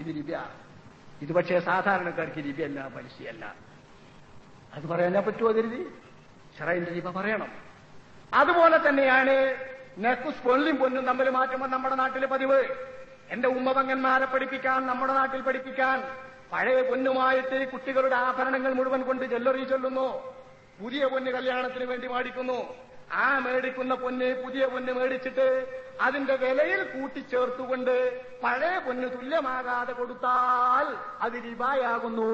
ഇത് ലിപിയാണ് ഇത് പക്ഷേ സാധാരണക്കാർക്ക് ലിപിയല്ല പലിശയല്ല അത് പറയാനേ പറ്റുമോ കരുതി? ഷറൈന്റെ ലിപ പറയണം. അതുപോലെ തന്നെയാണ് നെക്കുസ് പൊള്ളിയും പൊന്നും തമ്മിൽ മാറ്റുമ്പോൾ നമ്മുടെ നാട്ടിലെ പതിവ്. എന്റെ ഉമ്മപങ്ങന്മാരെ പഠിപ്പിക്കാൻ നമ്മുടെ നാട്ടിൽ പഠിപ്പിക്കാൻ പഴയ പൊന്നുമായിട്ട് കുട്ടികളുടെ ആഭരണങ്ങൾ മുഴുവൻ കൊണ്ട് ജ്വല്ലറി ചൊല്ലുന്നു. പുതിയ പൊന്ന് കല്യാണത്തിന് വേണ്ടി മേടിക്കുന്നു ആ മേടിക്കുന്ന പൊന്ന് പുതിയ പൊന്ന് മേടിച്ചിട്ട് അതിന്റെ വിലയിൽ കൂട്ടിച്ചേർത്തുകൊണ്ട് പഴയ പൊന്ന് തുല്യമാകാതെ കൊടുത്താൽ അത് രിബായാകുന്നു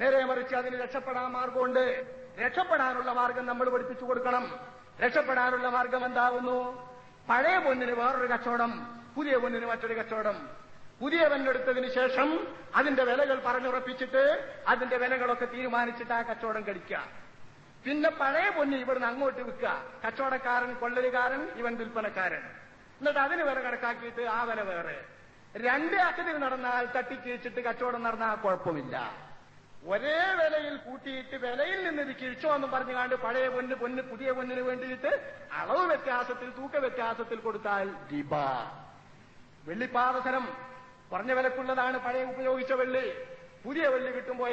നേരെ മറിച്ച് അതിന് രക്ഷപ്പെടാൻ മാർഗമുണ്ട്. രക്ഷപ്പെടാനുള്ള മാർഗം നമ്മൾ പഠിപ്പിച്ചു കൊടുക്കണം. രക്ഷപ്പെടാനുള്ള മാർഗം എന്താകുന്നു പഴയ പൊന്നിന് വേറൊരു കച്ചവടം പുതിയ പൊന്നിന് മറ്റൊരു കച്ചവടം. പുതിയ പൊന്നെടുത്തതിന് ശേഷം അതിന്റെ വിലകൾ പറഞ്ഞുറപ്പിച്ചിട്ട് അതിന്റെ വിലകളൊക്കെ തീരുമാനിച്ചിട്ട് ആ കച്ചവടം കഴിക്കുക. പിന്നെ പഴയ പൊന്ന് ഇവിടുന്ന് അങ്ങോട്ട് വിൽക്കുക. കച്ചവടക്കാരൻ കൊള്ളലുകാരൻ ഇവൻ വിൽപ്പനക്കാരൻ. എന്നിട്ട് അതിന് വില കണക്കാക്കിയിട്ട് ആ വില വേറെ. രണ്ട് അക്കത്തിൽ നടന്നാൽ തട്ടിക്കിഴിച്ചിട്ട് കച്ചവടം നടന്നാൽ കുഴപ്പമില്ല. ഒരേ വിലയിൽ കൂട്ടിയിട്ട് വിലയിൽ നിന്ന് ഇത് കിഴിച്ചോ എന്നും പറഞ്ഞുകൊണ്ട് പഴയ പൊന്ന് പൊന്ന് പുതിയ പൊന്നിന് വേണ്ടിയിട്ട് അളവ് വ്യത്യാസത്തിൽ തൂക്ക വ്യത്യാസത്തിൽ കൊടുത്താൽ ഡിബ. വെള്ളിപ്പാദസരം കുറഞ്ഞ വിലക്കുള്ളതാണ് പഴയ ഉപയോഗിച്ച വെള്ളി. പുതിയ വെള്ളി കിട്ടുമ്പോ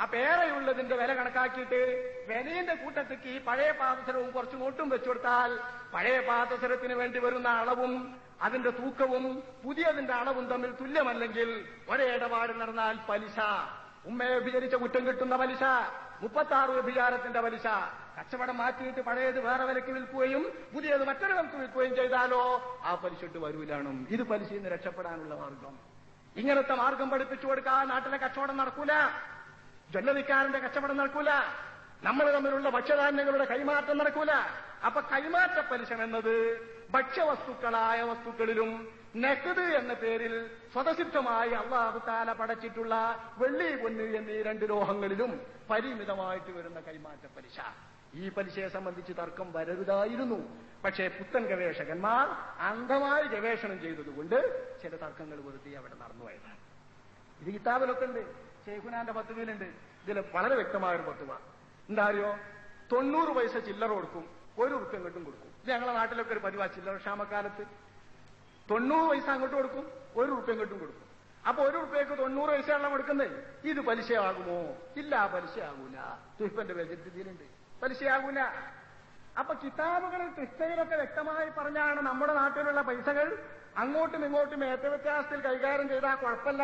ഏറെ പേരയുള്ളതിന്റെ വില കണക്കാക്കിയിട്ട് വിലയുടെ കൂട്ടത്തേക്ക് ഈ പഴയ പാദസരവും കുറച്ചും വെച്ചു വെച്ചുകൊടുത്താൽ പഴയ പാദസരത്തിന് വേണ്ടി വരുന്ന അളവും അതിന്റെ തൂക്കവും പുതിയതിന്റെ അളവും തമ്മിൽ തുല്യമല്ലെങ്കിൽ ഒരേ ഇടപാട് നടന്നാൽ പലിശ. ഉമ്മയെ വിചരിച്ച കുറ്റം കിട്ടുന്ന പലിശ മുപ്പത്താറ് വ്യഭിചാരത്തിന്റെ പലിശ. കച്ചവടം മാറ്റിയിട്ട് പഴയത് വേറെ വിലക്ക് വിൽക്കുകയും പുതിയത് മറ്റൊരു വിലക്ക് വിൽക്കുകയും ചെയ്താലോ ആ പലിശ ഇട്ട് വരൂലാണും. ഇത് പലിശയിൽ നിന്ന് രക്ഷപ്പെടാനുള്ള മാർഗം. ഇങ്ങനത്തെ മാർഗം പഠിപ്പിച്ചു കൊടുക്കാൻ നാട്ടിലെ കച്ചവടം നടക്കൂല. ജ്വല്ലറിക്കാരന്റെ കച്ചവടം നടക്കൂല. നമ്മൾ തമ്മിലുള്ള ഭക്ഷ്യധാന്യങ്ങളുടെ കൈമാറ്റം നടക്കൂല. അപ്പൊ കൈമാറ്റ പലിശ എന്നത് ഭക്ഷ്യവസ്തുക്കളായ വസ്തുക്കളിലും നെക്കത് എന്ന പേരിൽ സ്വതസിദ്ധമായി അള്ളാഹു താല പടച്ചിട്ടുള്ള വെള്ളി പൊന്ന് എന്നീ രണ്ട് ലോഹങ്ങളിലും പരിമിതമായിട്ട് വരുന്ന കൈമാറ്റ പലിശ. ഈ പലിശയെ സംബന്ധിച്ച് തർക്കം വരരുതായിരുന്നു. പക്ഷേ പുത്തൻ ഗവേഷകന്മാർ അന്ധമായി ഗവേഷണം ചെയ്തതുകൊണ്ട് ചില തർക്കങ്ങൾ വെറുതെ അവിടെ നടന്നു വരുന്നത് ഇത് കിതാബിലൊക്കെ ഉണ്ട്. ഷെയ്ഖുനാന്റെ പത്തുവിലുണ്ട് ഇതിൽ വളരെ വ്യക്തമായ ഒരു പത്തുവ എന്താ അറിയോ തൊണ്ണൂറ് പൈസ ചില്ലറ കൊടുക്കും. ഒരു ഉറുപ്പ് ഇങ്ങോട്ടും കൊടുക്കും. ഇത് ഞങ്ങളെ നാട്ടിലൊക്കെ ഒരു പതിവാ. ചില്ലറ ക്ഷാമക്കാലത്ത്. തൊണ്ണൂറ് പൈസ അങ്ങോട്ട് കൊടുക്കും. ഒരു ഉറുപ്പ് ഇങ്ങോട്ടും കൊടുക്കും. അപ്പൊ ഒരു ഉറുപ്പ്യക്ക് തൊണ്ണൂറ് പൈസയാണല്ലോ കൊടുക്കുന്നത് ഇത് പലിശയാകുമോ? ഇല്ല പലിശയാകൂല. തുഹിപ്പന്റെ ഇതിലുണ്ട് പലിശയാകൂല. അപ്പൊ കിതാബുകളിൽ ക്രിസ്തയിലൊക്കെ വ്യക്തമായി പറഞ്ഞാണ് നമ്മുടെ നാട്ടിലുള്ള പൈസകൾ അങ്ങോട്ടും ഇങ്ങോട്ടും ഏറ്റവ്യത്യാസത്തിൽ കൈകാര്യം ചെയ്താൽ കുഴപ്പമില്ല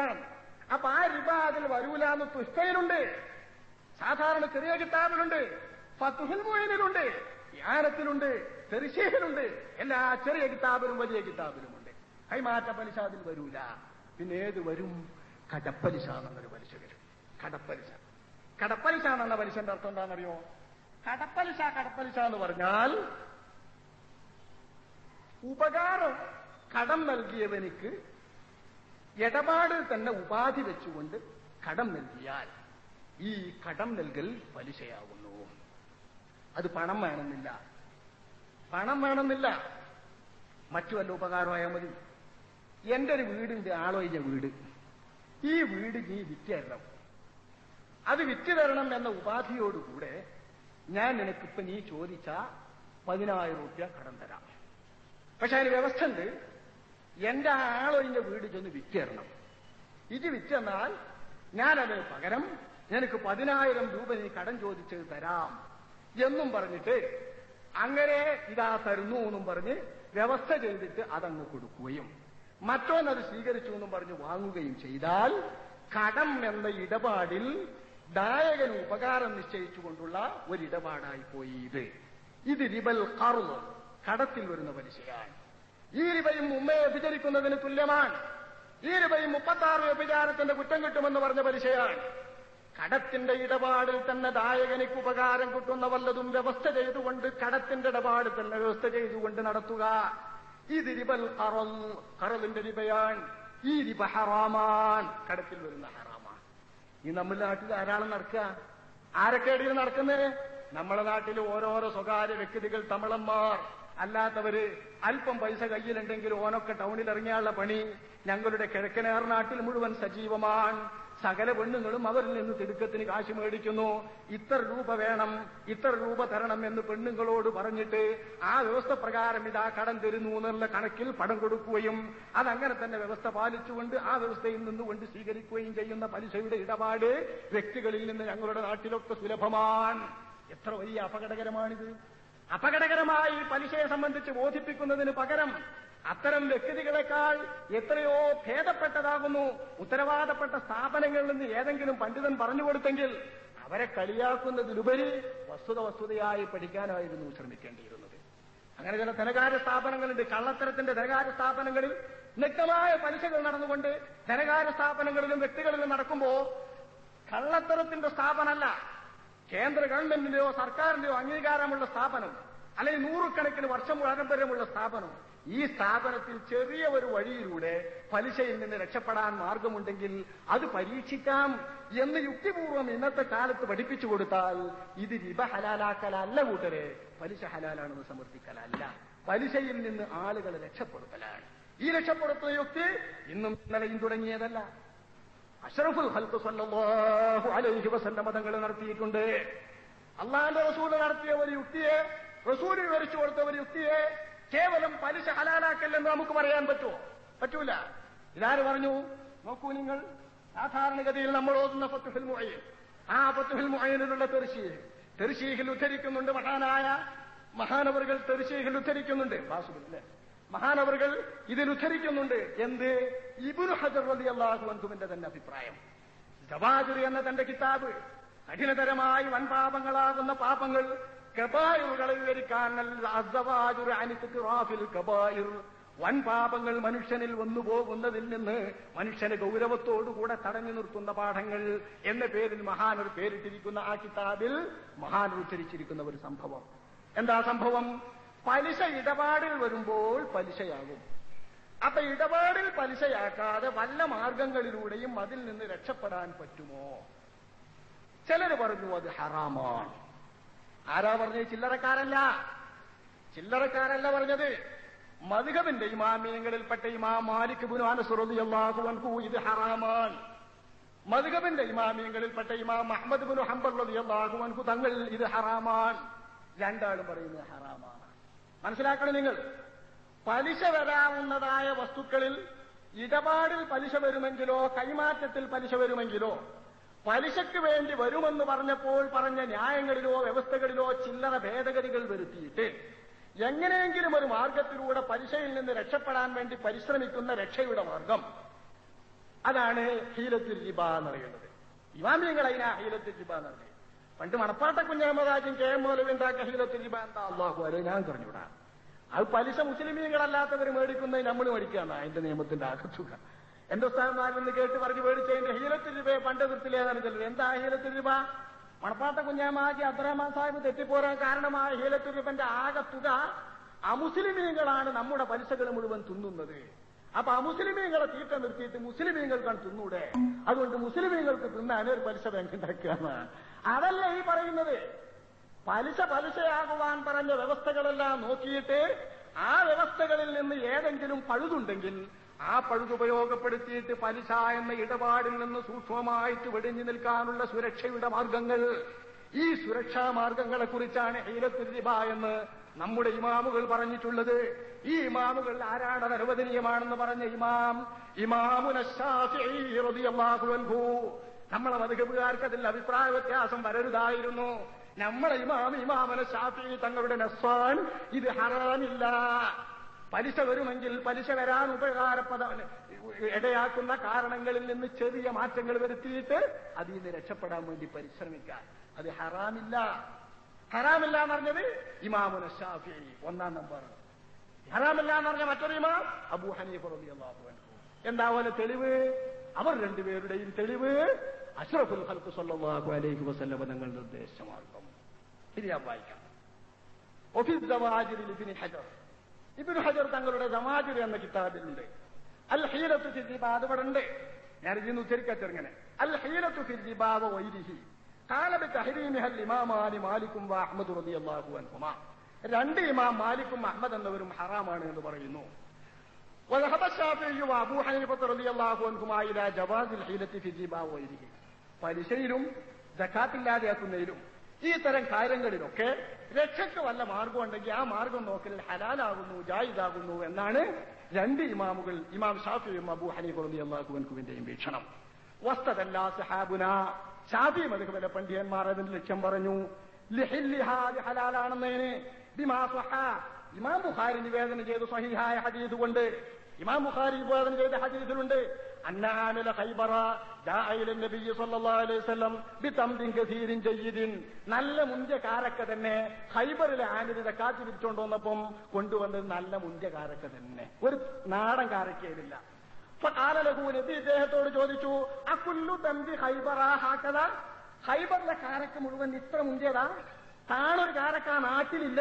അപ്പൊ ആ റിബ അതിൽ വരൂല എന്ന് തുഷ്ടയിലുണ്ട്. സാധാരണ ചെറിയ കിതാബിലുണ്ട്. ഫത്തുഹിൽ മുയിനിലുണ്ട് യാനത്തിലുണ്ട് തെരിശേഹിലുണ്ട് എല്ലാ ചെറിയ കിതാബിലും വലിയ കിതാബിലും ഉണ്ട് കൈമാറ്റ പലിശ അതിൽ വരൂല. പിന്നെ ഏത് വരും? കടപ്പലിശ എന്നൊരു പലിശ വരും. കടപ്പലിശ. കടപ്പലിശ എന്നുള്ള പലിശന്റെ അർത്ഥം എന്താണെന്നറിയോ? കടപ്പലിശ കടപ്പലിശ എന്ന് പറഞ്ഞാൽ ഉപകാരം കടം നൽകിയവനിക്ക് ഇടപാട് തന്നെ ഉപാധി വെച്ചുകൊണ്ട് കടം നൽകിയാൽ ഈ കടം നൽകൽ പലിശയാകുന്നു അത് പണം വേണമെന്നില്ല. പണം വേണമെന്നില്ല. മറ്റു വല്ല ഉപകാരമായാൽ മതി. എന്റെ ഒരു വീടിന്റെ ആളൊഴിഞ്ഞ വീട്. ഈ വീട് നീ വിറ്റരണം. അത് വിറ്റ് തരണം എന്ന ഉപാധിയോടുകൂടെ ഞാൻ നിനക്കിപ്പോ നീ ചോദിച്ച പതിനായിരം റുപ്യ കടം തരാം. പക്ഷെ അതിന് വ്യവസ്ഥ ഉണ്ട്. എന്റെ ആളോ ആളൊഴിഞ്ഞ വീട് ചെന്ന് വിറ്റേരണം. ഇത് വിറ്റെന്നാൽ ഞാനത് പകരം നിനക്ക് പതിനായിരം രൂപ നീ കടം ചോദിച്ചത് തരാം എന്നും പറഞ്ഞിട്ട് അങ്ങനെ ഇതാ തരുന്നു എന്നും പറഞ്ഞ് വ്യവസ്ഥ ചെയ്തിട്ട് അതങ്ങ് കൊടുക്കുകയും മറ്റോന്നത് സ്വീകരിച്ചു എന്നും പറഞ്ഞ് വാങ്ങുകയും ചെയ്താൽ കടം എന്ന ഇടപാടിൽ ദായകന് ഉപകാരം നിശ്ചയിച്ചുകൊണ്ടുള്ള ഒരിടപാടായി പോയി ഇത്. ഇത് റിബൽ കറുവ് കടത്തിൽ വരുന്ന പലിശയാണ്. ഈ രൂപയും ഉമ്മയെ വ്യഭിചരിക്കുന്നതിന് തുല്യമാണ്. ഈ രൂപയും മുപ്പത്താറ് വ്യഭിചാരത്തിന്റെ കുറ്റം കിട്ടുമെന്ന് പറഞ്ഞ പലിശയാണ് കടത്തിന്റെ ഇടപാടിൽ തന്നെ ദായകനിക്ക് ഉപകാരം കിട്ടുന്ന വല്ലതും വ്യവസ്ഥ ചെയ്തുകൊണ്ട് കടത്തിന്റെ ഇടപാട് തന്നെ വ്യവസ്ഥ ചെയ്തുകൊണ്ട് നടത്തുക. ഇത് റിബൽ കറൽ കറലിന്റെ റിബയാൻ ഈ റിബ ഹറാമാൻ. കടത്തിൽ വരുന്ന ഹറാമാണ്. ഈ നമ്മുടെ നാട്ടിൽ ധാരാളം നടക്കുക. ആരൊക്കെ ഇടയിൽ നടക്കുന്നത്? നമ്മുടെ നാട്ടിൽ ഓരോരോ സ്വകാര്യ വ്യക്തികൾ തമിളന്മാർ അല്ലാത്തവര് അല്പം പൈസ കയ്യിലുണ്ടെങ്കിൽ ഓനൊക്കെ ടൗണിൽ ഇറങ്ങിയാനുള്ള പണി ഞങ്ങളുടെ കിഴക്കനേർ നാട്ടിൽ മുഴുവൻ സജീവമാണ്. സകല പെണ്ണുങ്ങളും അവരിൽ നിന്ന് തിടുക്കത്തിന് കാശ് മേടിക്കുന്നു. ഇത്ര രൂപ വേണം ഇത്ര രൂപ തരണം എന്ന് പെണ്ണുങ്ങളോട് പറഞ്ഞിട്ട് ആ വ്യവസ്ഥ പ്രകാരം ഇതാ കടം തരുന്നു എന്നുള്ള കണക്കിൽ പണം കൊടുക്കുകയും അതങ്ങനെ തന്നെ വ്യവസ്ഥ പാലിച്ചുകൊണ്ട് ആ വ്യവസ്ഥയിൽ നിന്നുകൊണ്ട് സ്വീകരിക്കുകയും ചെയ്യുന്ന പലിശയുടെ ഇടപാട് വ്യക്തികളിൽ നിന്ന് ഞങ്ങളുടെ നാട്ടിലൊക്കെ സുലഭമാണ്. എത്ര വലിയ അപകടകരമാണിത്. അപകടകരമായി പലിശയെ സംബന്ധിച്ച് ബോധിപ്പിക്കുന്നതിന് പകരം അത്തരം വ്യക്തികളെക്കാൾ എത്രയോ ഭേദപ്പെട്ടതാകുന്നു. ഉത്തരവാദപ്പെട്ട സ്ഥാപനങ്ങളിൽ നിന്ന് ഏതെങ്കിലും പണ്ഡിതൻ പറഞ്ഞു കൊടുത്തെങ്കിൽ അവരെ കളിയാക്കുന്നതിലുപരി വസ്തുത വസ്തുതയായി പഠിക്കാനായിരുന്നു ശ്രമിക്കേണ്ടിയിരുന്നത്. അങ്ങനെ ചില ധനകാര്യ സ്ഥാപനങ്ങളുണ്ട്. കള്ളത്തരത്തിന്റെ ധനകാര്യ സ്ഥാപനങ്ങളിൽ വ്യക്തമായ പലിശകൾ നടന്നുകൊണ്ട് ധനകാര്യ സ്ഥാപനങ്ങളിലും വ്യക്തികളിലും നടക്കുമ്പോൾ കള്ളത്തരത്തിന്റെ സ്ഥാപനമല്ല കേന്ദ്ര ഗവൺമെന്റിന്റെയോ സർക്കാരിന്റെയോ അംഗീകാരമുള്ള സ്ഥാപനം അല്ലെങ്കിൽ നൂറുകണക്കിന് വർഷം പാരമ്പര്യമുള്ള സ്ഥാപനം ഈ സ്ഥാപനത്തിൽ ചെറിയ ഒരു വഴിയിലൂടെ പലിശയിൽ നിന്ന് രക്ഷപ്പെടാൻ മാർഗമുണ്ടെങ്കിൽ അത് പരീക്ഷിക്കാം എന്ന് യുക്തിപൂർവം ഇന്നത്തെ കാലത്ത് പഠിപ്പിച്ചു കൊടുത്താൽ ഇത് റിബ ഹലാലാക്കലല്ല കൂട്ടരെ. പലിശ ഹലാലാണെന്ന് സമർത്ഥിക്കലല്ല പലിശയിൽ നിന്ന് ആളുകളെ രക്ഷപ്പെടുത്തലാണ്. ഈ രക്ഷപ്പെടുത്തുന്ന യുക്തി ഇന്നും ഇന്നലെയും തുടങ്ങിയതല്ല. അഷറഫുൽ ഹൽക്ക് സല്ലല്ലാഹു അലൈഹി വസല്ലമ മതങ്ങൾ നടത്തിയിട്ടുണ്ട്. അള്ളാന്റെ റസൂൽ നടത്തിയ ഒരു യുക്തിയെ റസൂൽ വിവരിച്ചു കൊടുത്ത ഒരു യുക്തിയെ കേവലം പലിശ ഹലാലാക്കല്ലെന്ന് നമുക്ക് പറയാൻ പറ്റുമോ? പറ്റൂല. ഇതാര് പറഞ്ഞു? നോക്കൂ നിങ്ങൾ. സാധാരണഗതിയിൽ നമ്മൾ ഓതുന്ന ഫത്തുഹിൽ മുഅയ്യൻ. ആ ഫത്തുഹിൽ മുഅയ്യനിലുള്ള തെർശീഹ്. തെർശീഹിൽ ഉദ്ധരിക്കുന്നുണ്ട് മഹാനായ മഹാനവറുകൾ തെർശീഹിൽ ഉദ്ധരിക്കുന്നുണ്ട്. വാസുബിൽ അല്ലേ? മഹാനവറുകൾ ഇതിൽ ഉദ്ധരിക്കുന്നുണ്ട്. എന്ത്? ഇബുനു ഹജർ അലി അള്ളാഹു തന്നെ അഭിപ്രായം. ജവാജുർ എന്ന തന്റെ കിതാബ് കഠിനതരമായി വൻപാപങ്ങളാകുന്ന പാപങ്ങൾ കബായുകളെ വിവരിക്കാൻ വൻപാപങ്ങൾ മനുഷ്യനിൽ വന്നു പോകുന്നതിൽ നിന്ന് മനുഷ്യനെ ഗൗരവത്തോടുകൂടെ തടഞ്ഞു നിർത്തുന്ന പാഠങ്ങൾ എന്ന പേരിൽ മഹാനർ പേരിട്ടിരിക്കുന്ന ആ കിതാബിൽ മഹാൻ ഉദ്ധരിച്ചിരിക്കുന്ന ഒരു സംഭവം. എന്താ സംഭവം? പലിശ ഇടപാടിൽ വരുമ്പോൾ പലിശയാകും. അപ്പൊ ഇടപാടിൽ പലിശയാക്കാതെ വല്ല മാർഗങ്ങളിലൂടെയും അതിൽ നിന്ന് രക്ഷപ്പെടാൻ പറ്റുമോ? ചിലർ പറഞ്ഞു അത് ഹറാമാണ്. ആരാ പറഞ്ഞത്? ചില്ലറക്കാരല്ല. ചില്ലറക്കാരല്ല പറഞ്ഞത്. മധുഹബിന്റെ ഇമാമിയങ്ങളിൽപ്പെട്ട ഇമാം മാലിക് ബുനു അനസുറിയാഹു ഇത് ഹറാമാണ്. മധുഹബിന്റെ ഇമാമിയങ്ങളിൽപ്പെട്ട ഇമാം അഹമ്മദ് ബുനു ഹംബർ തങ്ങൾ ഇത് ഹറാമാണ്. രണ്ടാളും പറയുന്നത് ഹറാമാണ്. മനസ്സിലാക്കണം നിങ്ങൾ. പലിശ വരാവുന്നതായ വസ്തുക്കളിൽ ഇടപാടിൽ പലിശ വരുമെങ്കിലോ കൈമാറ്റത്തിൽ പലിശ വരുമെങ്കിലോ പലിശയ്ക്ക് വേണ്ടി വരുമെന്ന് പറഞ്ഞപ്പോൾ പറഞ്ഞ ന്യായങ്ങളിലോ വ്യവസ്ഥകളിലോ ചില്ലറ ഭേദഗതികൾ വരുത്തിയിട്ട് എങ്ങനെയെങ്കിലും ഒരു മാർഗത്തിലൂടെ പലിശയിൽ നിന്ന് രക്ഷപ്പെടാൻ വേണ്ടി പരിശ്രമിക്കുന്ന രക്ഷയുടെ മാർഗം. അതാണ് ഹീലത്തിൽ ജിബ എന്ന് പറയുന്നത്. അതിനാ ഹീലത്തിൽ ജിബ എന്ന് പറയുന്നത്. പണ്ട് മണപ്പാട്ട കുഞ്ഞഹമ്മദാജും കെ എം മൗലവി ഉണ്ടാക്കിയ ഹീലത്തിൽ അള്ളാഹു അല്ലെ ഞാൻ പറഞ്ഞുവിടാ. അത് പലിശ മുസ്ലിമീങ്ങളല്ലാത്തവർ മേടിക്കുന്നത് നമ്മൾ മേടിക്കുകയാണ്. അതിന്റെ നിയമത്തിന്റെ അകത്തുക എന്റെ സ്ഥാനമാരെന്ന് കേട്ട് പറഞ്ഞ് മേടിച്ചതിന്റെ ഹീലത്തിൽ രൂപയെ പണ്ട് നിർത്തിലേതാണ് ചെല്ലുന്നത്. എന്താ ഹീലത്തിൽ രൂപ മണപ്പാട്ട കുഞ്ഞാമാജി അബ്ദുറഹ്മാൻ സാഹിബ് തെറ്റിപ്പോരാൻ കാരണമായ ഹീലത്തിൽ രൂപന്റെ ആകത്തുക തുക അമുസ്ലിമീങ്ങളാണ് നമ്മുടെ പലിശകൾ മുഴുവൻ തിന്നുന്നത്. അപ്പൊ അമുസ്ലിമീങ്ങളെ തീറ്റ നിർത്തിയിട്ട് മുസ്ലിമീങ്ങൾക്കാണ് തിന്നൂടെ? അതുകൊണ്ട് മുസ്ലിമീങ്ങൾക്ക് തിന്നാൻ ഒരു പലിശ ബാങ്ക് ഉണ്ടാക്കുകയാണ് അതല്ല ഈ പറയുന്നത്. പലിശ പലിശയാകുവാൻ പറഞ്ഞ വ്യവസ്ഥകളെല്ലാം നോക്കിയിട്ട് ആ വ്യവസ്ഥകളിൽ നിന്ന് ഏതെങ്കിലും പഴുതുണ്ടെങ്കിൽ ആ പഴുതുപയോഗപ്പെടുത്തിയിട്ട് പലിശ എന്ന ഇടപാടിൽ നിന്ന് സൂക്ഷ്മമായിട്ട് വെടിഞ്ഞു നിൽക്കാനുള്ള സുരക്ഷയുടെ മാർഗങ്ങൾ. ഈ സുരക്ഷാ മാർഗങ്ങളെക്കുറിച്ചാണ് റിബ എന്ന് നമ്മുടെ ഇമാമുകൾ പറഞ്ഞിട്ടുള്ളത്. ഈ ഇമാമുകൾ ആരാണ്? അനുവദനീയമാണെന്ന് പറഞ്ഞ ഇമാം ഇമാമുന നമ്മളെ മധുഹബുകാർക്ക് അതിൽ അഭിപ്രായ വ്യത്യാസം വരരുതായിരുന്നു. നമ്മളെ ഇമാം ഇമാമന ഷാഫി തങ്ങളുടെ നസ്വാൻ ഇത് ഹറാമില്ല. പലിശ വരുമെങ്കിൽ പലിശ വരാൻ ഉപകാരപ്രദ ഇടയാക്കുന്ന കാരണങ്ങളിൽ നിന്ന് ചെറിയ മാറ്റങ്ങൾ വരുത്തിയിട്ട് അതിൽ നിന്ന് രക്ഷപ്പെടാൻ വേണ്ടി പരിശ്രമിക്കാൻ അത് ഹറാമില്ല. ഹറാമില്ല എന്ന് പറഞ്ഞത് ഇമാമുന ഷാഫി ഒന്നാം നമ്പർ. ഹറാമില്ല എന്ന് പറഞ്ഞ മറ്റൊരു ഇമാം അബൂ ഹനീഫ് അൻഹു. എന്താ പോലെ തെളിവ്? അവർ രണ്ടുപേരുടെയും തെളിവ് അഷ്റഫുൽ ഖൽഖ് സല്ലല്ലാഹു അലൈഹി വസല്ലം തങ്ങൾ നിർദ്ദേശമാർഗം ഇത് ഞാൻ വായിക്കാം ഒഫിസ് ദവാജിരിൽ ഇബ്നു ഹജർ ഇബ്നു ഹജർ തങ്ങളുടെ ദവാജിർ എന്ന കിതാബിലുണ്ട് അൽ ഹീലത്തു ഫിൽ റിബ അത് ഇവിടെ ഉണ്ട് ഞാൻ ഇതിന്ന് ഉച്ചരിക്കത്തിങ്ങനെ അൽ ഹീലത്തു ഫിൽ റിബ വ വൈരിഹി قال بتحريمها الإمامان مالك وأحمد رضي الله عنهما രണ്ട് ഇമാം മാലിക്കും അഹമ്മദ് എന്നവരും ഹറാമാണ് എന്ന് പറയുന്നു وذهب الشافعي وابو حنيفة رضي الله عنهما إلى جواز الحيلة في الربا وغيره പലിശയിലും ജക്കാത്തില്ലാതെയാക്കുന്നതിലും ഈ തരം കാര്യങ്ങളിലൊക്കെ രക്ഷയ്ക്ക് വല്ല മാർഗം ഉണ്ടെങ്കിൽ ആ മാർഗം നോക്കൽ ഹലാലാകുന്നു ജായിദാകുന്നു എന്നാണ് രണ്ട് ഇമാമുകൾ ഇമാം ഷാഫിയും അബു ഹനീഫ് റബി അള്ളാഹുവിന്റെയും വീക്ഷണം. വസ്തതല്ല സഹാബുന. ഷാഫി മധുബല പണ്ഡിതന്മാർ അതിന്റെ ലക്ഷ്യം പറഞ്ഞു ഹലാലാണെന്നതിന്. ഇമാം ബുഖാരി നിവേദനം ചെയ്തു സഹിഹായ ഹദീദ് കൊണ്ട് ഇമാം ബുഖാരി നിവേദനം ചെയ്ത ഹദീസിലുണ്ട് അന്ന ആമില ഖൈബറ ജാഅ ഇല നബി നല്ല മുന്തിയ കാരക്ക തന്നെ ഹൈബറിലെ ആമിലിന്റെ കാത്തി പിടിച്ചോണ്ട് വന്നപ്പം കൊണ്ടുവന്നത് നല്ല മുന്തിയ കാരക്ക തന്നെ. ഒരു നാടൻ കാരക്കേതില്ല കാലലഹു നബി ഇദ്ദേഹത്തോട് ചോദിച്ചു അക്കുല്ലു തമ്പി ഹൈബറ ഹാക്കത ഹൈബറിലെ കാരക്ക മുഴുവൻ ഇത്ര മുന്തിയതാ താണൊരു കാരക്ക ആ നാട്ടിലില്ല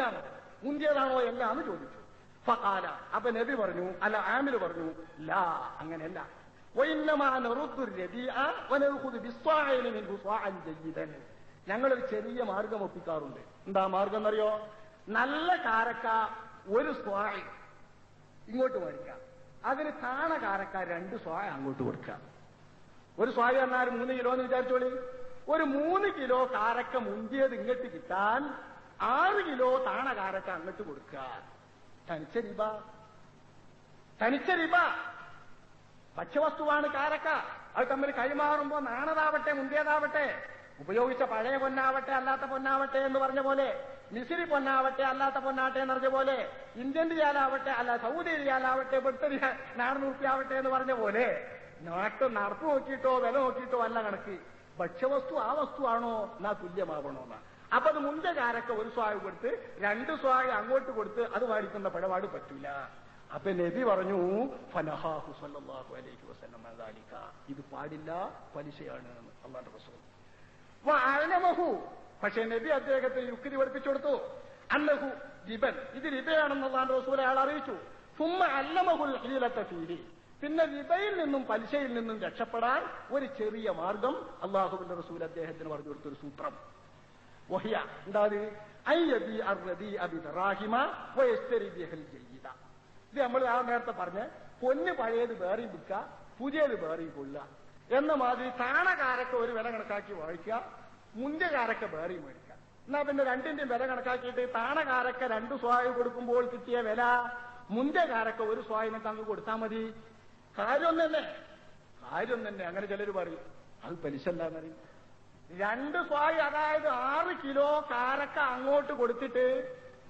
മുന്തിയതാണോ എല്ലാം ചോദിച്ചു. ഫകാല അപ്പൊ നബി പറഞ്ഞു അല്ല ആമിൽ പറഞ്ഞു ലാ അങ്ങനെയല്ല. ഒരു ചെറിയ മാർഗം ഒപ്പിക്കാറുണ്ട്. എന്താ മാർഗം എന്നറിയോ നല്ല കാരക്ക ഒരു സ്വായ ഇങ്ങോട്ട് മേടിക്കാം അതിന് താണ കാരക്ക രണ്ട് സ്വായ അങ്ങോട്ട് കൊടുക്കാം. ഒരു സ്വായ എന്നാൽ മൂന്ന് കിലോ എന്ന് വിചാരിച്ചോളി. ഒരു മൂന്ന് കിലോ കാരക്ക മുന്തിയത് ഇങ്ങോട്ട് കിട്ടാൻ ആറ് കിലോ താണ കാരക്ക അങ്ങോട്ട് കൊടുക്കുക തനിച്ച റിബ തനിച്ച റിബ ഭക്ഷ്യവസ്തുവാണ് കാരക്ക. അത് തമ്മിൽ കൈമാറുമ്പോ നാണതാവട്ടെ മുന്തിയതാവട്ടെ ഉപയോഗിച്ച പഴയ പൊന്നാവട്ടെ അല്ലാത്ത പൊന്നാവട്ടെ എന്ന് പറഞ്ഞ പോലെ മിസിരി പൊന്നാവട്ടെ അല്ലാത്ത പൊന്നാവട്ടെ എന്ന് പറഞ്ഞ പോലെ ഇന്ത്യൻ റിയാലാവട്ടെ അല്ല സൗദി റിയാലാവട്ടെ ഇവിടുത്തെ നാടനൂർപ്പിയാവട്ടെ എന്ന് പറഞ്ഞ പോലെ നാട്ട് നടപ്പ് നോക്കിയിട്ടോ വില നോക്കിയിട്ടോ അല്ല കണക്ക്. ഭക്ഷ്യവസ്തു ആ വസ്തുവാണോ എന്നാ തുല്യമാവണോ എന്നാ അപ്പൊ അത് മുന്തകാരൊക്കെ ഒരു സ്വാഗ് കൊടുത്ത് രണ്ട് സ്വായ അങ്ങോട്ട് കൊടുത്ത് അത് വാടിക്കുന്ന പഴപാട് പറ്റൂല. അപ്പൊ നബി പറഞ്ഞു ഫനഹാഹു സല്ലല്ലാഹു അലൈഹി ഇത് പാടില്ല പലിശയാണ് പക്ഷെ റസൂൽ. പക്ഷേ നബി അദ്ദേഹത്തെ യുക്തി പഠിപ്പിച്ചു കൊടുത്തു. അല്ലഹു ദിബൻ ഇത് റിബയാണെന്ന് അള്ളാഹുന്റെ റസൂൽ അയാൾ അറിയിച്ചു. സുമ്മ അല്ലമഹുൽ ഹീലത്ത ഫീഹി. പിന്നെ റിബയിൽ നിന്നും പലിശയിൽ നിന്നും രക്ഷപ്പെടാൻ ഒരു ചെറിയ മാർഗം അള്ളാഹുബിന്റെ റസൂൽ അദ്ദേഹത്തിന് പറഞ്ഞു കൊടുത്തൊരു സൂത്രം. വഹിയ എന്താത്? അയ്യബി അർറബി അബിദ്റാഹിമ വയസ്തരി ബിഹൽ ഇത് നമ്മൾ ആ നേരത്തെ പറഞ്ഞ പൊന്ന് പഴയത് വേറെയും വിൽക്കുക പുതിയത് വേറെയും കൊള്ളുക. എന്ന മാതിരി താണകാരൊക്കെ ഒരു വില കണക്കാക്കി വാഴിക്കുക മുന്തിയകാരൊക്കെ വേറെയും മേടിക്കുക. എന്നാ പിന്നെ രണ്ടിന്റെയും വില കണക്കാക്കിയിട്ട് താണകാരൊക്കെ രണ്ട് സ്വായ കൊടുക്കുമ്പോൾ കിട്ടിയ വില മുന്തിയകാരൊക്കെ ഒരു സ്വായിനെ തങ്ങ് കൊടുത്താൽ മതി. കാര്യം തന്നെ കാര്യം തന്നെ അങ്ങനെ ചിലർ പറയും. അത് പലിശ അല്ലാന്നറിയും രണ്ട് സ്വായി അതായത് ആറ് കിലോ കാരക്ക അങ്ങോട്ട് കൊടുത്തിട്ട്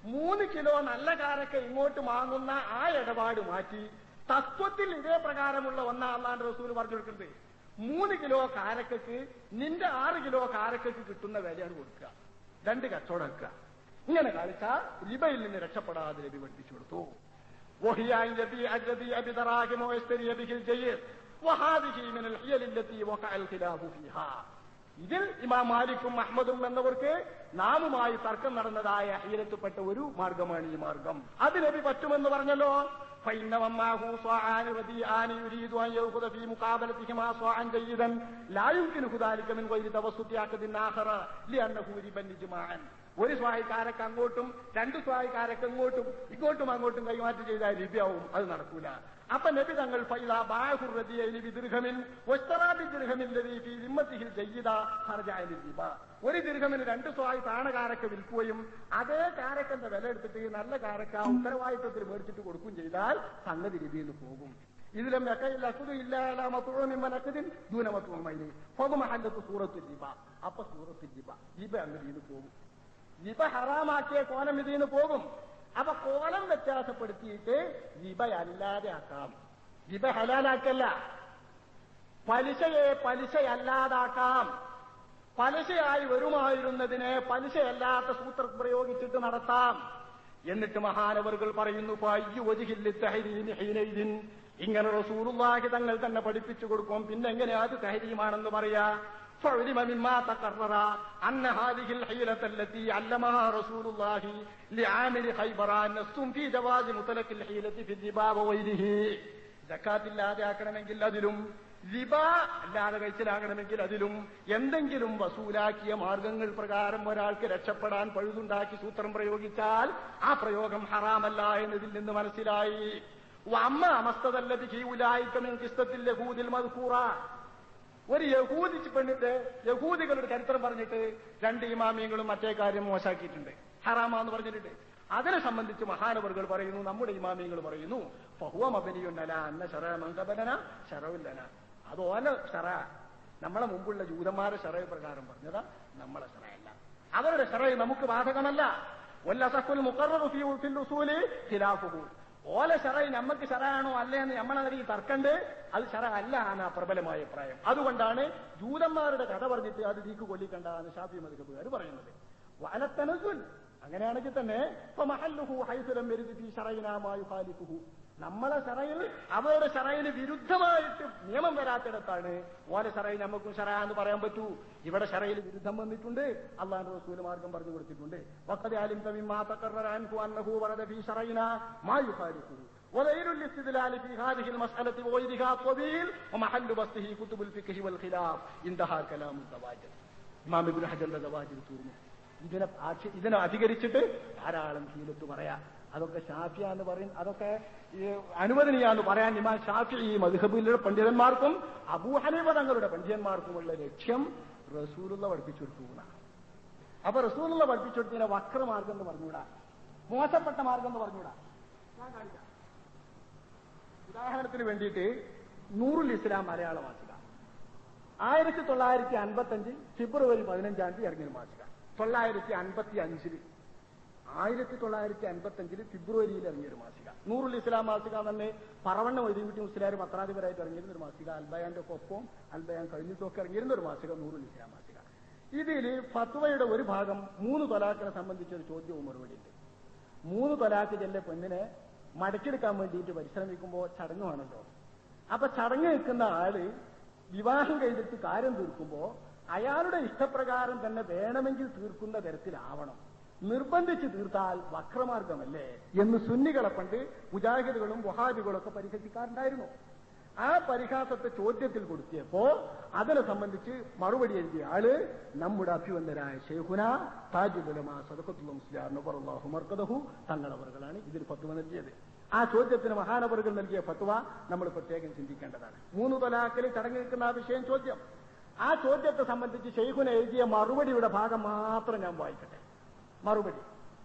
മൂന്ന് കിലോ നല്ല കാരക്ക ഇങ്ങോട്ട് വാങ്ങുന്ന ആ ഇടപാട് മാറ്റി തത്വത്തിൽ ഇതേ പ്രകാരമുള്ള ഒന്നാ അള്ളാന്റെ റസൂൽ പറഞ്ഞു കൊടുക്കുന്നത് മൂന്ന് കിലോ കാരക്കക്ക് നിന്റെ ആറ് കിലോ കാരക്കക്ക് കിട്ടുന്ന വിലയാണ് കൊടുക്കുക രണ്ട് കച്ചവടം വെക്കുക ഇങ്ങനെ കളിച്ചാൽ റിബയിൽ നിന്ന് രക്ഷപ്പെടാതെ രബി പഠിപ്പിച്ചു കൊടുത്തു وهي أن يبيع الذي بدراهم ويشتري به الجيد وهذه من الحيل التي وقع الخلاف فيها ഇതിൽ ഇമാം മാലിക്കും അഹമ്മദും എന്നവർക്ക് നാമുമായി തർക്കം നടന്നതായ ഹീരത്തുപ്പെട്ട ഒരു മാർഗമാണ് ഈ മാർഗം. അത് നബി പറ്റുമെന്ന് പറഞ്ഞല്ലോ. ഒരു സ്വാഹിക്കാരക്ക് അങ്ങോട്ടും രണ്ട് സ്വാഹിക്കാരക്ക് ഇങ്ങോട്ടും ഇങ്ങോട്ടും അങ്ങോട്ടും കൈമാറ്റം ചെയ്താൽ ലഭ്യമാവും അത് നടക്കൂല. അപ്പൊ നബി തങ്ങൾ ഒരു ദീർഘമിന് രണ്ട് സ്വായി താണകാരൊക്കെ വിൽക്കുകയും അതേ കാരക്കന്റെ വില എടുത്തിട്ട് നല്ല കാരക്ക ഉത്തരവാദിത്വത്തിൽ മേടിച്ചിട്ട് കൊടുക്കുകയും ചെയ്താൽ സംഗതി രീതിയിൽ പോകും. ഇതിലും ഇല്ലാമത്തുമിൻ ദൂനമത്തുമായി പൊതുമഹല്ലത്ത് സൂറത്ത് ജിബ അപ്പൊ സൂറത്ത് ജിബ ജിബ അങ്ങനെ പോകും. ജിബ ഹറാമാക്കിയ കോലം ഇതിന് പോകും. അപ്പൊ കോലം വ്യത്യാസപ്പെടുത്തിയിട്ട് ലിബ അല്ലാതെ ആക്കാം. ജിബ ഹലാലാക്കല്ല. പലിശയെ പലിശയല്ലാതാക്കാം. പലിശയായി വരുമായിരുന്നതിനെ പലിശയല്ലാത്ത സൂത്രം പ്രയോഗിച്ചിട്ട് നടത്താം. എന്നിട്ട് മഹാനവറുകൾ പറയുന്നു ഇങ്ങനെ റസൂലുള്ളാഹി തങ്ങൾ തന്നെ പഠിപ്പിച്ചു കൊടുക്കും. പിന്നെ എങ്ങനെ അത് തഹരീമാണെന്ന് പറയാ? فعلم مما تقرر أن هذه الحيلة التي علمها رسول الله لعامل خيبر نص في جواز مطلق الحيلة في الربا وغيره ജക്കാത്ത് ഇല്ലാതെ ആക്കണമെങ്കിൽ അതിലും റിബ അല്ലാതെ കഴിച്ചിലാകണമെങ്കിൽ അതിലും എന്തെങ്കിലും വസൂലാക്കിയ മാർഗങ്ങൾ പ്രകാരം ഒരാൾക്ക് രക്ഷപ്പെടാൻ പഴുതുണ്ടാക്കി സൂത്രം പ്രയോഗിച്ചാൽ ആ പ്രയോഗം ഹറാമല്ല എന്നതിൽ നിന്ന് മനസ്സിലായി അമ്മ അമസ്തതല്ലത് കീവുലായിക്കമിൻ കിസ്തത്തിൽ യഹൂദിൽ മദ്കൂറ ഒരു യഹൂദി പെണ്ണിന്റെ യഹൂദികളുടെ ചരിത്രം പറഞ്ഞിട്ട് രണ്ട് ഇമാമിയങ്ങളും മറ്റേ കാര്യം മോശാക്കിയിട്ടുണ്ട്. ഹറാമാന്ന് പറഞ്ഞിട്ടുണ്ട്. അതിനെ സംബന്ധിച്ച് മഹാനവറുകൾ പറയുന്നു നമ്മുടെ ഇമാമിയങ്ങൾ പറയുന്നു ഫഹുവമബനിയുണ്ടല അന്ന ശറ മങ്കബലന ശറവില്ലന. അത് ശറ. നമ്മളെ മുമ്പുള്ള ജൂതന്മാരെ ശറയ പ്രകാരം പറഞ്ഞതാ നമ്മളെ ശറയല്ല. അവരുടെ ശറയ നമുക്ക് ബാധകമല്ല. ഫിൽ ഉസൂലി ഖിലാഫുഹു. ഓല ശറായി നമ്മക്ക് ശറയാണോ അല്ലേ എന്ന് നമ്മളതിൽ തർക്കണ്ട്? അത് ശറ അല്ല എന്ന പ്രബലമായ അഭിപ്രായം അതുകൊണ്ടാണ് ജൂതന്മാരുടെ കഥ പറഞ്ഞിട്ട് അത് തീക്ക് കൊല്ലിക്കണ്ട എന്ന് ഷാഫി മധുബുകാർ പറയുന്നത്. വലത്തനസുൽ അങ്ങനെയാണെങ്കിൽ തന്നെ ഇപ്പൊ മഹല്ലുഹു ഹൈസുലം വരുത്തി ഫീ ശറയിനാമായി ഖാലിഫുഹു നമ്മളെ ശറയിൽ അവരുടെ ശറയിന് വിരുദ്ധമായിട്ട് നിയമം വരാത്തിടത്താണ് ഓല ശറയിൽ നമുക്കും ശറ എന്ന് പറയാൻ പറ്റൂ ഇവിടെ ശറയിൽ വിരുദ്ധം വന്നിട്ടുണ്ട് അള്ളാഹു റസൂല് മാർഗം പറഞ്ഞു കൊടുത്തിട്ടുണ്ട് വഖദ് അലിംത മിമ്മാ തഖററ അൻഹു അന്നഹു വറദ ഫീ ശറയിനാ മാ യുഖാലിഫുഹു ودليل الاستدلال في هذه المسألة وغيرها طويل ومحل بسطه كتب الفقه والخلاف انتهى كلام الزواجر ഇമാം ഇബ്നു ഹജറിന്റെ ദവാജിൽ തീർന്നു ഇതിനെ ആക്ഷ ഇതിനെ അധികരിച്ചിട്ട് ധാരാളം ഹീലത്ത് പറയാം അതൊക്കെ ഷാഫിയ എന്ന് പറയും. അതൊക്കെ അനുവദനീയാന്ന് പറയാൻ ഇമാം ഷാഫി ഈ മധുഹബിലെ പണ്ഡിതന്മാർക്കും അബൂഹനീബ തങ്ങളുടെ പണ്ഡിതന്മാർക്കുമുള്ള ലക്ഷ്യം റസൂലുള്ള പഠിപ്പിച്ചു കൊടുക്കുക അപ്പൊ റസൂലുള്ള പഠിപ്പിച്ചു കൊടുത്തതിനെ വക്രമാർഗം എന്ന് പറഞ്ഞുകൂടാ. മോശപ്പെട്ട മാർഗം എന്ന് പറഞ്ഞുകൂടാ. ഞാൻ കാണിക്കാം. ഉദാഹരണത്തിന് വേണ്ടിയിട്ട് നൂറുൽ ഇസ്ലാം മലയാള മാസിക ആയിരത്തി തൊള്ളായിരത്തി അൻപത്തി അഞ്ച് ഫെബ്രുവരി പതിനഞ്ചാം തീയതി ഇറങ്ങിയ മാസിക. തൊള്ളായിരത്തി അൻപത്തി അഞ്ചിൽ. ആയിരത്തി തൊള്ളായിരത്തി അൻപത്തി അഞ്ചിൽ ഫെബ്രുവരിയിൽ ഇറങ്ങിയൊരു മാസിക. നൂറുൽ ഇസ്ലാം മാസിക തന്നെ പറവണ്ണ വൈദ്യുതി മുസ്ലിയാർ പത്രാധിപരായിട്ട് ഇറങ്ങിയിരുന്ന ഒരു മാസിക. അൽബയാന്റെ ഒപ്പം അൽബയാൻ കഴിഞ്ഞിട്ടൊക്കെ ഇറങ്ങിയിരുന്ന ഒരു മാസിക നൂറുൽ ഇസ്ലാം മാസിക. ഇതിൽ ഫത്വയുടെ ഒരു ഭാഗം മൂന്ന് തൊലാക്കിനെ സംബന്ധിച്ച ഒരു ചോദ്യവും മറുപടി ഉണ്ട് മൂന്ന് തൊലാക്ക് ചെല്ലെ പെണ്ണിനെ മടക്കിയെടുക്കാൻ വേണ്ടിയിട്ട് പരിശ്രമിക്കുമ്പോൾ ചടങ്ങ് വേണല്ലോ അപ്പൊ ചടങ്ങ് നിൽക്കുന്ന ആൾ വിവാഹം കഴിഞ്ഞിട്ട് കാര്യം തീർക്കുമ്പോൾ അയാളുടെ ഇഷ്ടപ്രകാരം തന്നെ വേണമെങ്കിൽ തീർക്കുന്ന തരത്തിലാവണം. നിർബന്ധിച്ച് തീർത്താൽ വക്രമാർഗമല്ലേ എന്ന് സുന്നികളെ പണ്ട് മുജാഹിദുകളും വഹാബികളും ഒക്കെ പരിഹസിക്കാറുണ്ടായിരുന്നു. ആ പരിഹാസത്തെ ചോദ്യത്തിൽ കൊടുത്തിയപ്പോ അതിനെ സംബന്ധിച്ച് മറുപടി എഴുതിയ ആൾ നമ്മുടെ അഭ്യന്തരായ ഷെയ്ഖുന താജുബുലമാ സദക്കത്തുള്ള നബറുള്ളാഹു മർക്കദഹു തങ്ങളവറുകളാണ് ഇതിൽ ഫത്വ നൽകിയത്. ആ ചോദ്യത്തിന് മഹാനവറുകൾ നൽകിയ ഫത്വ നമ്മൾ പ്രത്യേകം ചിന്തിക്കേണ്ടതാണ്. മൂന്ന് തൊലാക്കലിൽ ചടങ്ങി നിൽക്കുന്ന ആ വിഷയം ചോദ്യം. ആ ചോദ്യത്തെ സംബന്ധിച്ച് ഷെയ്ഖുന എഴുതിയ മറുപടിയുടെ ഭാഗം മാത്രം ഞാൻ വായിക്കട്ടെ. മറുപടി.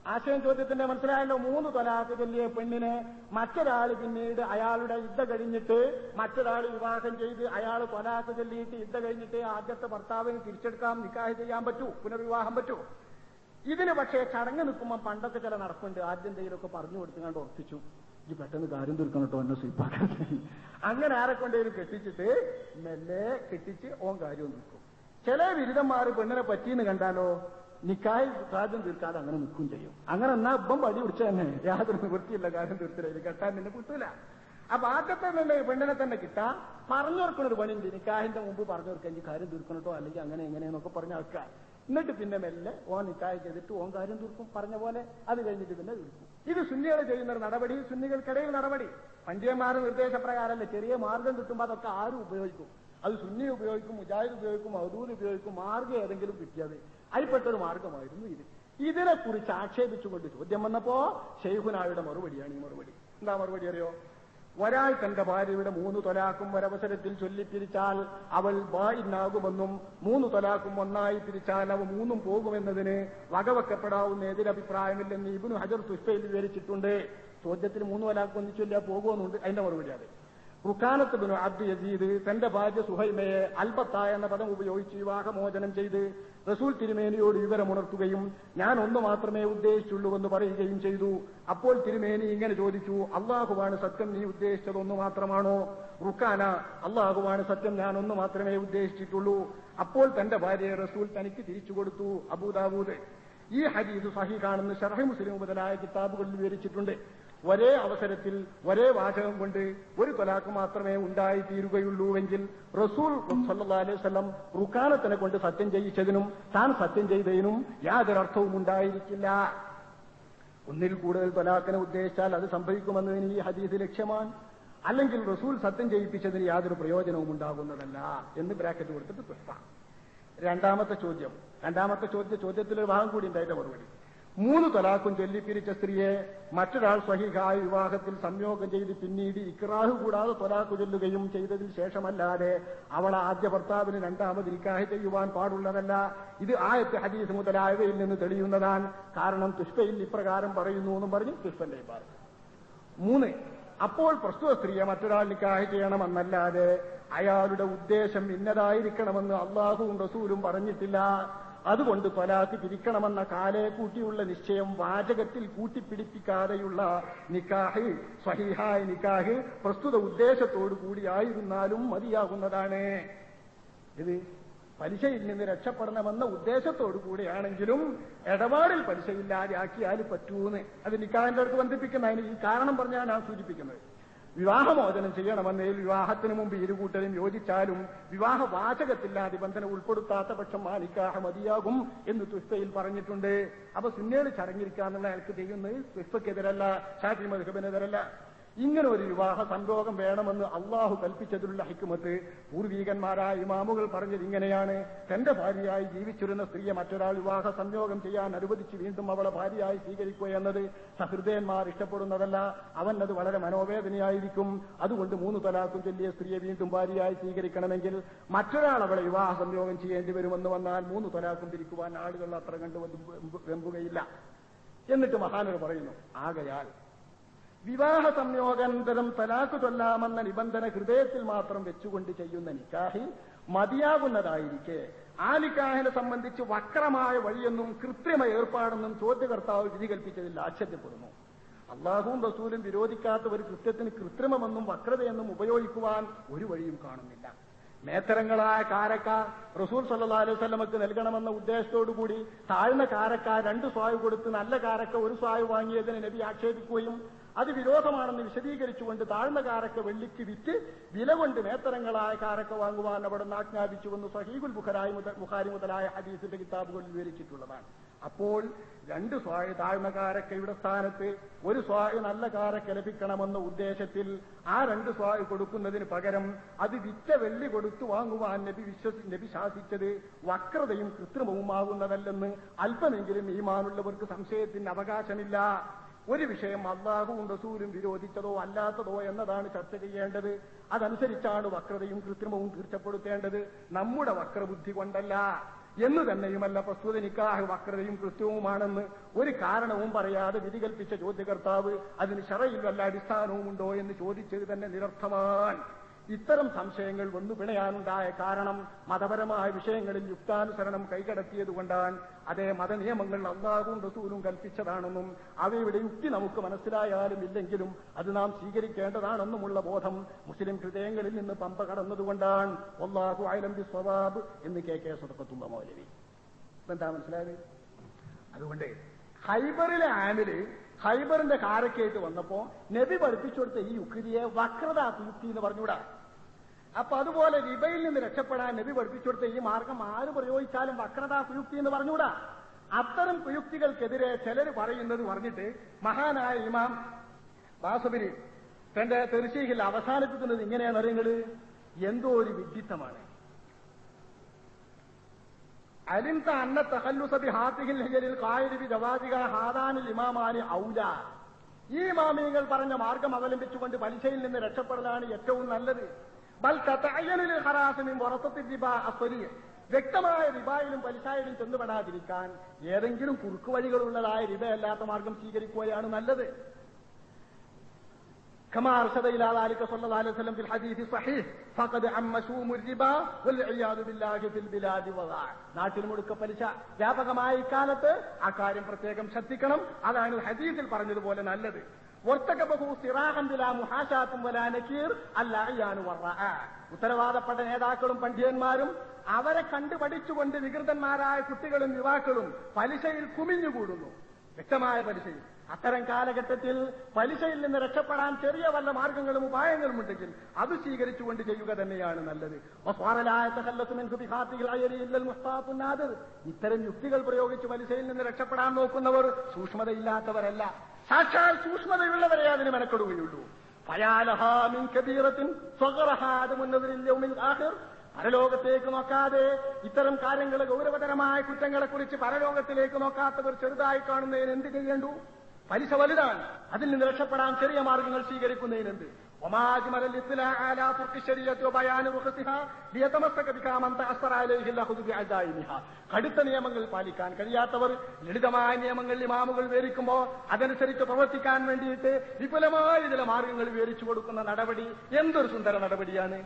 ആശയം ചോദ്യത്തിന്റെ മനസ്സിലായല്ലോ. മൂന്ന് തൊലാക്ക് ചൊല്ലിയ പെണ്ണിനെ മറ്റൊരാൾ പിന്നീട് അയാളുടെ യുദ്ധ കഴിഞ്ഞിട്ട് മറ്റൊരാൾ വിവാഹം ചെയ്ത് അയാൾ തൊലാക്ക് ചൊല്ലിയിട്ട് യുദ്ധ കഴിഞ്ഞിട്ട് ആദ്യത്തെ ഭർത്താവിന് തിരിച്ചെടുക്കാൻ നിക്കാഹ് ചെയ്യാൻ പറ്റൂ? പുനർവിവാഹം പറ്റൂ? ഇതിന് പക്ഷേ ചടങ്ങ് നിൽക്കുമ്പോൾ പണ്ടത്തെ ചില നടപ്പുണ്ട്. ആദ്യം എന്തെങ്കിലുമൊക്കെ പറഞ്ഞു കൊടുത്തുകൊണ്ട് ഉറപ്പിച്ചു. ഈ പെട്ടെന്ന് കാര്യം തീർക്കണം കേട്ടോ എന്നെ സ്വീപ്പാക്കാൻ അങ്ങനെ ആരെ കൊണ്ടെങ്കിലും കെട്ടിച്ചിട്ട് മെല്ലെ കെട്ടിച്ച് ഓൻ കാര്യം നിൽക്കും. ചില ബിരുദന്മാർ പെണ്ണിനെ പറ്റിയെന്ന് കണ്ടാലോ നിക്കായി കാര്യം തീർക്കാതെ അങ്ങനെ നിൽക്കും ചെയ്യും. അങ്ങനെ എന്നാ ഇപ്പം പടി പിടിച്ച തന്നെ യാതൊരു നിവൃത്തിയില്ല കാര്യം തീർത്തില്ല. കെട്ടാൻ നിന്നെ കിട്ടൂല അപ്പൊ ആദ്യത്തെ തന്നെ പെണ്ണിനെ തന്നെ കിട്ടാ. ഒരു പണിയുണ്ട്. നിക്കാഹിന്റെ മുമ്പ് പറഞ്ഞു കൊടുക്കാൻ ഈ കാര്യം തീർക്കണട്ടോ? അല്ലെങ്കിൽ അങ്ങനെ എങ്ങനെയെന്നൊക്കെ പറഞ്ഞ ആൾക്കാർ. എന്നിട്ട് പിന്നെ മെല്ലെ ഓ നിക്കായ് ചെയ്തിട്ട് ഓൻ കാര്യം തീർക്കും. പറഞ്ഞ പോലെ അത് കഴിഞ്ഞിട്ട് പിന്നെ തീർക്കും. ഇത് സുന്നികൾ ചെയ്യുന്ന ഒരു നടപടി സുന്നികൾക്കിടയിൽ നടപടി. പഞ്ചയന്മാരുടെ നിർദ്ദേശപ്രകാരമല്ല? ചെറിയ മാർഗം കിട്ടുമ്പോൾ അതൊക്കെ ആരും ഉപയോഗിക്കും. അത് സുന്നി ഉപയോഗിക്കും മുജാഹിദ് ഉപയോഗിക്കും മഹദൂദ് ഉപയോഗിക്കും. മാർഗം ഏതെങ്കിലും കിട്ടിയത് അതിൽപ്പെട്ടൊരു മാർഗമായിരുന്നു ഇത്. ഇതിനെ കുറിച്ച് ആക്ഷേപിച്ചുകൊണ്ട് ചോദ്യം വന്നപ്പോ ഷെയ്ഖുനായുടെ മറുപടിയാണ് ഈ മറുപടി. എന്താ മറുപടി അറിയോ? ഒരാൾ തന്റെ ഭാര്യയുടെ മൂന്ന് തൊലാക്കും ഒരവസരത്തിൽ ചൊല്ലിപ്പിരിച്ചാൽ അവൾ ബായിനാകുമെന്നും മൂന്ന് തൊലാക്കും ഒന്നായി പിരിച്ചാൽ അവ മൂന്നും പോകുമെന്നതിന് വകവെക്കപ്പെടാവുന്ന എതിരഭിപ്രായമില്ലെന്ന് ഇബിനു ഹജർ തുഷ്ടയിൽ വിവരിച്ചിട്ടുണ്ട്. ചോദ്യത്തിന് മൂന്ന് തൊലാക്കും ഒന്നിച്ചൊല്ലിയാൽ പോകുമെന്നുണ്ട്. അതിന്റെ മറുപടി അത്. റുക്കാനത്ത് ബിനു അബ്ദു യസീദ് തന്റെ ഭാര്യ സുഹൈമയെ അൽബത്ത എന്ന പദം ഉപയോഗിച്ച് വിവാഹമോചനം ചെയ്ത് റസൂൽ തിരുമേനിയോട് വിവരമുണർത്തുകയും ഞാൻ ഒന്ന് മാത്രമേ ഉദ്ദേശിച്ചുള്ളൂ എന്ന് പറയുകയും ചെയ്തു. അപ്പോൾ തിരുമേനി ഇങ്ങനെ ചോദിച്ചു അള്ളാഹുവാണ് സത്യം നീ ഉദ്ദേശിച്ചത് ഒന്ന് മാത്രമാണോ? റുഖാന അള്ളാഹുവാണ് സത്യം ഞാൻ ഒന്ന് മാത്രമേ ഉദ്ദേശിച്ചിട്ടുള്ളൂ. അപ്പോൾ തന്റെ ഭാര്യയെ റസൂൽ തനിക്ക് തിരിച്ചു കൊടുത്തു അബൂദാബൂദ് ഈ ഹദീസ് സഹീഖാണെന്ന് ഷർഹി മുസ്ലിം മുതലായ കിതാബുകളിൽ വിവരിച്ചിട്ടുണ്ട്. ഒരേ അവസരത്തിൽ ഒരേ വാചകം കൊണ്ട് ഒരു തൊലാക്ക് മാത്രമേ ഉണ്ടായി തീരുകയുള്ളൂവെങ്കിൽ റസൂൽ സല്ലല്ലാഹു അലൈഹി വസല്ലം റുക്കാനത്തിനെ കൊണ്ട് സത്യം ചെയ്യിച്ചതിനും താൻ സത്യം ചെയ്തതിനും യാതൊരർത്ഥവും ഉണ്ടായിരിക്കില്ല. ഒന്നിൽ കൂടുതൽ തൊലാക്കിനെ ഉദ്ദേശിച്ചാൽ അത് സംഭവിക്കുമെന്നതിന് ഈ ഹദീസ് ലക്ഷ്യമാണ്. അല്ലെങ്കിൽ റസൂൽ സത്യം ചെയ്യിപ്പിച്ചതിന് യാതൊരു പ്രയോജനവും ഉണ്ടാകുന്നതല്ല എന്ന് ബ്രാക്കറ്റ് കൊടുത്തിട്ട് പുഷ്പ രണ്ടാമത്തെ ചോദ്യം. രണ്ടാമത്തെ ചോദ്യ ചോദ്യത്തിലൊരു ഭാഗം കൂടി ഉണ്ടായിട്ട് മറുപടി. മൂന്ന് തലാക്കും ചൊല്ലിപ്പിരിച്ച സ്ത്രീയെ മറ്റൊരാൾ സ്വഹിഹായ വിവാഹത്തിൽ സംയോഗം ചെയ്ത് പിന്നീട് ഇക്രാഹ് കൂടാതെ തൊലാക്കു ചൊല്ലുകയും ചെയ്തതിന് ശേഷമല്ലാതെ അവൾ ആദ്യ ഭർത്താവിന് രണ്ടാമത് നിക്കാഹ് ചെയ്യുവാൻ പാടുള്ളതല്ല. ഇത് ആയത്ത് ഹദീസ് മുതലായവയിൽ നിന്ന് തെളിയുന്നതാണ്. കാരണം തുഷ്പയിൽ ഇപ്രകാരം പറയുന്നു എന്നും പറഞ്ഞ് തുഷ്പന്റെ പറഞ്ഞു മൂന്ന് അപ്പോൾ പ്രസ്തുത സ്ത്രീയെ മറ്റൊരാൾ നിക്കാഹ് ചെയ്യണമെന്നല്ലാതെ അയാളുടെ ഉദ്ദേശം ഇന്നതായിരിക്കണമെന്ന് അള്ളാഹുവും റസൂലും പറഞ്ഞിട്ടില്ല. അതുകൊണ്ട് പലാക്ക് പിരിക്കണമെന്ന കാലെ കൂട്ടിയുള്ള നിശ്ചയം വാചകത്തിൽ കൂട്ടിപ്പിടിപ്പിക്കാതെയുള്ള നിക്കാഹ് സ്വഹീഹായ നിക്കാഹ് പ്രസ്തുത ഉദ്ദേശത്തോടു കൂടിയായിരുന്നാലും മതിയാകുന്നതാണ്. ഇത് പലിശയിൽ നിന്ന് രക്ഷപ്പെടണമെന്ന ഉദ്ദേശത്തോടു കൂടിയാണെങ്കിലും ഇടപാടിൽ പലിശയില്ലാതെ ആക്കിയാൽ പറ്റൂന്ന്. അത് നിക്കാഹിന്റെ അടുത്ത് ബന്ധിപ്പിക്കുന്ന അതിന് ഈ കാരണം പറഞ്ഞാണ് ഞാൻ സൂചിപ്പിക്കുന്നത്. വിവാഹമോചനം ചെയ്യണമെന്നേൽ വിവാഹത്തിന് മുമ്പ് ഇരുകൂട്ടരും യോജിച്ചാലും വിവാഹ വാചകത്തില്ലാ നിബന്ധന ഉൾപ്പെടുത്താത്ത പക്ഷം ആ നിക്കാഹ മതിയാകും എന്ന് തുഷ്പയിൽ പറഞ്ഞിട്ടുണ്ട്. അപ്പൊ സുന്നേട് ചടങ്ങിരിക്കാന്നുള്ള അയാൾക്ക് ചെയ്യുന്നത് തുഷ്പക്കെതിരല്ല ഷാഫി മധുബിനെതിരല്ല ഇങ്ങനെ ഒരു വിവാഹ സംയോഗം വേണമെന്ന് അള്ളാഹു കൽപ്പിച്ചതിലുള്ള ഹിക്കുമത്ത് പൂർവീകന്മാരായ ഇമാമുകൾ പറഞ്ഞത് ഇങ്ങനെയാണ്. തന്റെ ഭാര്യയായി ജീവിച്ചിരുന്ന സ്ത്രീയെ മറ്റൊരാൾ വിവാഹ സംയോഗം ചെയ്യാൻ അനുവദിച്ച് വീണ്ടും അവളെ ഭാര്യയായി സ്വീകരിക്കുക എന്നത് സഹൃദയന്മാർ ഇഷ്ടപ്പെടുന്നതല്ല. അവൻ അത് വളരെ മനോവേദനയായിരിക്കും. അതുകൊണ്ട് മൂന്ന് തലാക്കും ചൊല്ലിയ സ്ത്രീയെ വീണ്ടും ഭാര്യയായി സ്വീകരിക്കണമെങ്കിൽ മറ്റൊരാൾ അവളെ വിവാഹ സംയോഗം ചെയ്യേണ്ടി വരുമെന്ന് വന്നാൽ മൂന്ന് തലാക്കും തിരിക്കുവാൻ ആളുകൾ അത്ര കണ്ടു വെമ്പുകയില്ല. എന്നിട്ട് മഹാനർ പറയുന്നു ആകയാൽ വിവാഹ സംയോഗാനന്തരം തലാക്ക് ചൊല്ലാമെന്ന നിബന്ധന ഹൃദയത്തിൽ മാത്രം വെച്ചുകൊണ്ട് ചെയ്യുന്ന നിക്കാഹി മതിയാകുന്നതായിരിക്കെ. ആ നിക്കാഹിനെ സംബന്ധിച്ച് വക്രമായ വഴിയെന്നും കൃത്രിമ ഏർപ്പാടെന്നും ചോദ്യകർത്താവ് വിധി കൽപ്പിച്ചതിൽ ആശ്ചര്യപ്പെടുന്നു. അള്ളാഹുവും റസൂലും വിരോധിക്കാത്ത ഒരു കൃത്യത്തിന് കൃത്രിമമെന്നും വക്രതയെന്നും ഉപയോഗിക്കുവാൻ ഒരു വഴിയും കാണുന്നില്ല. മേത്തരങ്ങളായ കാരക്ക റസൂൽ സല്ലാ അലൈഹി സ്വലമക്ക് നൽകണമെന്ന ഉദ്ദേശത്തോടുകൂടി താഴ്ന്ന കാരക്ക രണ്ട് സ്വായു കൊടുത്ത് നല്ല കാരക്ക ഒരു സ്വായു വാങ്ങിയതിനെ നബി ആക്ഷേപിക്കുകയും അത് വിരോധമാണെന്ന് വിശദീകരിച്ചുകൊണ്ട് താഴ്ന്ന കാരക്ക വെള്ളിക്ക് വിറ്റ് വില കൊണ്ട് മേത്തരങ്ങളായ കാരക്ക വാങ്ങുവാൻ അവിടെ നിന്ന് ആജ്ഞാപിച്ചുവെന്ന് സഹീബുൽ ബുഖരായി മുതൽ ബുഖാരി മുതലായ ഹദീസിന്റെ കിതാബുകളിൽ വിവരിച്ചിട്ടുള്ളതാണ്. അപ്പോൾ രണ്ട് സ്വായ താഴ്ന്ന കാരക്കയുടെ സ്ഥാനത്ത് ഒരു സ്വായ നല്ല കാരക്ക ലഭിക്കണമെന്ന ഉദ്ദേശത്തിൽ ആ രണ്ട് സ്വായ കൊടുക്കുന്നതിന് പകരം അത് വിറ്റ വെള്ളി കൊടുത്തു വാങ്ങുവാൻ നബി വിശ്വസി നബി ശാസിച്ചത് വക്രതയും കൃത്രിമവുമാകുന്നതല്ലെന്ന് അല്പമെങ്കിലും ഈമാനുള്ളവർക്ക് സംശയത്തിന് അവകാശമില്ല. ഒരു വിഷയം അള്ളാഹുവും റസൂലും വിരോധിച്ചതോ അല്ലാത്തതോ എന്നതാണ് ചർച്ച ചെയ്യേണ്ടത്. അതനുസരിച്ചാണ് വക്രതയും കൃത്രിമവും തീർച്ചപ്പെടുത്തേണ്ടത്. നമ്മുടെ വക്രബുദ്ധി കൊണ്ടല്ല. എന്ന് തന്നെയുമല്ല പ്രസ്തുത നിക്കാഹ് വക്രതയും കൃത്യവുമാണെന്ന് ഒരു കാരണവും പറയാതെ വിധി കൽപ്പിച്ച ചോദ്യകർത്താവ് അതിന് ശറയിൽ വല്ല അടിസ്ഥാനവും ഉണ്ടോ എന്ന് ചോദിച്ചത് തന്നെ നിരർത്ഥമാണ്. ഇത്തരം സംശയങ്ങൾ വന്നു പിണയാനുണ്ടായ കാരണം മതപരമായ വിഷയങ്ങളിൽ യുക്താനുസരണം കൈകടത്തിയതുകൊണ്ടാണ്. അതേ മതനിയമങ്ങൾ അള്ളാഹും റസൂലും കൽപ്പിച്ചതാണെന്നും അവയുടെ യുക്തി നമുക്ക് മനസ്സിലായാലും ഇല്ലെങ്കിലും അത് നാം സ്വീകരിക്കേണ്ടതാണെന്നുമുള്ള ബോധം മുസ്ലിം ഹൃദയങ്ങളിൽ നിന്ന് പമ്പ കടന്നതുകൊണ്ടാണ്. ഒല്ലാഹു ആയിലംബി സ്വബാബ് എന്ന് കെ കെ സുടക്കത്തുള്ള മൗലവി. എന്താ മനസ്സിലായത്? അതുകൊണ്ട് ഹൈബറിലെ ആമിൽ ഹൈബറിന്റെ കാരക്കേറ്റ് വന്നപ്പോ നബി പഠിപ്പിച്ചു കൊടുത്ത ഈ യുക്തിയെ വക്രത യുക്തി എന്ന് പറഞ്ഞുകൂടാ? അപ്പൊ അതുപോലെ വിപയിൽ നിന്ന് രക്ഷപ്പെടാൻ നബി പഠിപ്പിച്ചു കൊടുത്ത ഈ മാർഗം ആര് പ്രയോഗിച്ചാലും വക്രതാ കുയുക്തി എന്ന് പറഞ്ഞുകൂടാ. അത്തരം കുയുക്തികൾക്കെതിരെ ചിലർ പറയുന്നത് പറഞ്ഞിട്ട് മഹാനായ ഇമാം വാസുബിരി തന്റെ തെർശീഹിൽ അവസാനിപ്പിക്കുന്നത് ഇങ്ങനെയാണ് അറിയുന്നത് എന്തോ ഒരു വിദ്യുത്തമാണ് അലിംത അന്ന തഹല്ലുസബി ഹാത്തിഹിൽ ഹിജലിൽ കായരുവി ജവാദിക ഹാദാനിൽ ഇമാമാനി ഔല. ഈ മാമിയങ്ങൾ പറഞ്ഞ മാർഗം അവലംബിച്ചുകൊണ്ട് പലിശയിൽ നിന്ന് രക്ഷപ്പെടലാണ് ഏറ്റവും നല്ലത്. ബൽ തതഅയ്യനിൽ ഹറാസിനും പുറത്തത്തിൽ റിബ അസ്വരിയ വ്യക്തമായ റിബായിലും പലിശായിലും ചെന്നുപെടാതിരിക്കാൻ ഏതെങ്കിലും കുറുക്കുവഴികളുള്ളതായ റിബയല്ലാത്ത മാർഗം സ്വീകരിക്കുകയാണ് നല്ലത് كما أرشد إلى ذلك صلى الله عليه وسلم في الحديث الصحيح فقد عم شوم الربا والعياذ بالله في البلاد وضاع നാട്ടിൽ മുടുക്ക പലിശ വ്യാപകമായ ഇക്കാലത്ത് ആ കാര്യം പ്രത്യേകം ശ്രദ്ധിക്കണം അതാണ് ഹദീസിൽ പറഞ്ഞതുപോലെ നല്ലത് ഉത്തരവാദപ്പെട്ട നേതാക്കളും പണ്ഡിതന്മാരും അവരെ കണ്ടുപഠിച്ചുകൊണ്ട് വികൃതന്മാരായ കുട്ടികളും യുവാക്കളും പലിശയിൽ കുമിഞ്ഞുകൂടുന്നു. വ്യക്തമായ പലിശയിൽ. അത്തരം കാലഘട്ടത്തിൽ പലിശയിൽ നിന്ന് രക്ഷപ്പെടാൻ ചെറിയ വല്ല മാർഗങ്ങളും ഉപായങ്ങളും ഉണ്ടെങ്കിൽ അത് സ്വീകരിച്ചുകൊണ്ട് ചെയ്യുക തന്നെയാണ് നല്ലത്. ഇത്തരം യുക്തികൾ പ്രയോഗിച്ച് പലിശയിൽ നിന്ന് രക്ഷപ്പെടാൻ നോക്കുന്നവർ സൂക്ഷ്മതയില്ലാത്തവരല്ല. സാക്ഷാൽ സൂക്ഷ്മതയുള്ളവരെ അതിന് മെനക്കെടുകയുള്ളൂ. പരലോകത്തേക്ക് നോക്കാതെ ഇത്തരം കാര്യങ്ങൾ ഗൗരവതരമായ കുറ്റങ്ങളെക്കുറിച്ച് പരലോകത്തിലേക്ക് നോക്കാത്തവർ ചെറുതായി കാണുന്നതിന് എന്ത് ചെയ്യേണ്ടു? പലിശ വലുതാണ്. അതിൽ നിന്ന് രക്ഷപ്പെടാൻ ചെറിയ മാർഗങ്ങൾ സ്വീകരിക്കുന്നതിനെന്ത് وماجمل الاطلاع على طرق الشريعة وبيان رخصها ليتمسك بها من تأثر عليه الأخذ بعزائمها കടുത്ത നിയമങ്ങൾ പാലിക്കാൻ കഴിയാത്തവർ ലളിതമായ നിയമങ്ങൾ ഇമാമുകൾ വിവരിക്കുമ്പോൾ അതനുസരിച്ച് പ്രവർത്തിക്കാൻ വേണ്ടിയിട്ട് വിപുലമായ ചില മാർഗങ്ങൾ വിവരിച്ചു കൊടുക്കുന്ന നടപടി എന്തൊരു സുന്ദര നടപടിയാണ്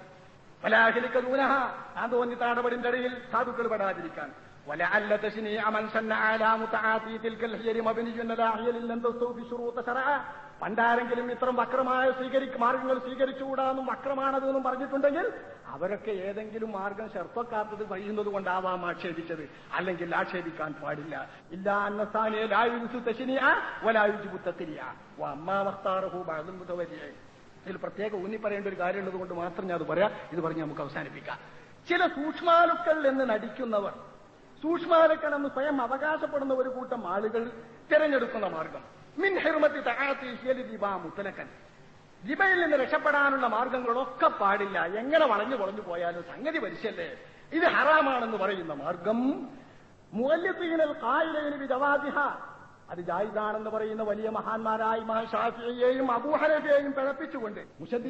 വലാഹലിക്ക ദൂനഹ ആ തോന്നിത്ത നടപടിന്റെ ഇടയിൽ സാധുക്കൾ പെടാതിരിക്കാൻ ولعل تشنيع من سن على متعاطي تلك الحيل مبني على حيل لم تستوفي شروط شرعا പണ്ടാരെങ്കിലും ഇത്തരം വക്രമായ സ്വീകരിക്ക മാർഗങ്ങൾ സ്വീകരിച്ചുകൂടാന്നും വക്രമാണത് എന്നും പറഞ്ഞിട്ടുണ്ടെങ്കിൽ അവരൊക്കെ ഏതെങ്കിലും മാർഗം ശർത്തക്കാത്തത് കഴിയുന്നത് കൊണ്ടാവാം ആക്ഷേപിച്ചത് അല്ലെങ്കിൽ ആക്ഷേപിക്കാൻ പാടില്ല ഇല്ല അന്നസ്ഥാനിയെ ലായുസു തശിനിയ വലായുജു തത്തിരിയ അമ്മാവസ്താറഹു ബാധുമുതവരിയെ ഇതിൽ പ്രത്യേക ഊന്നി പറയേണ്ട ഒരു കാര്യമുള്ളത് കൊണ്ട് മാത്രം ഞാൻ അത് പറയാം ഇത് പറഞ്ഞ് നമുക്ക് അവസാനിപ്പിക്കാം ചില സൂക്ഷ്മാലുക്കൾ എന്ന് നടിക്കുന്നവർ സൂക്ഷ്മാലുക്കൾ എന്ന് സ്വയം അവകാശപ്പെടുന്ന ഒരു കൂട്ടം ആളുകൾ തിരഞ്ഞെടുക്കുന്ന മാർഗം. മിൻ ഹിർമത്തി തഹാത്തി മുത്തലക്കൻ. ദിബയിൽ നിന്ന് രക്ഷപ്പെടാനുള്ള മാർഗങ്ങളൊക്കെ പാടില്ല. എങ്ങനെ വളഞ്ഞു കുറഞ്ഞു പോയാലും സംഗതി പരിശല്ലേ ഇത് ഹറാമാണെന്ന് പറയുന്ന മാർഗം. മുല്ലീനൽ കായലിന് വിധവാദിഹ അത് ജായിദാണെന്ന് പറയുന്ന വലിയ മഹാന്മാരായ ഇമാം അബൂഹരഫിയെയും പിഴപ്പിച്ചുകൊണ്ട്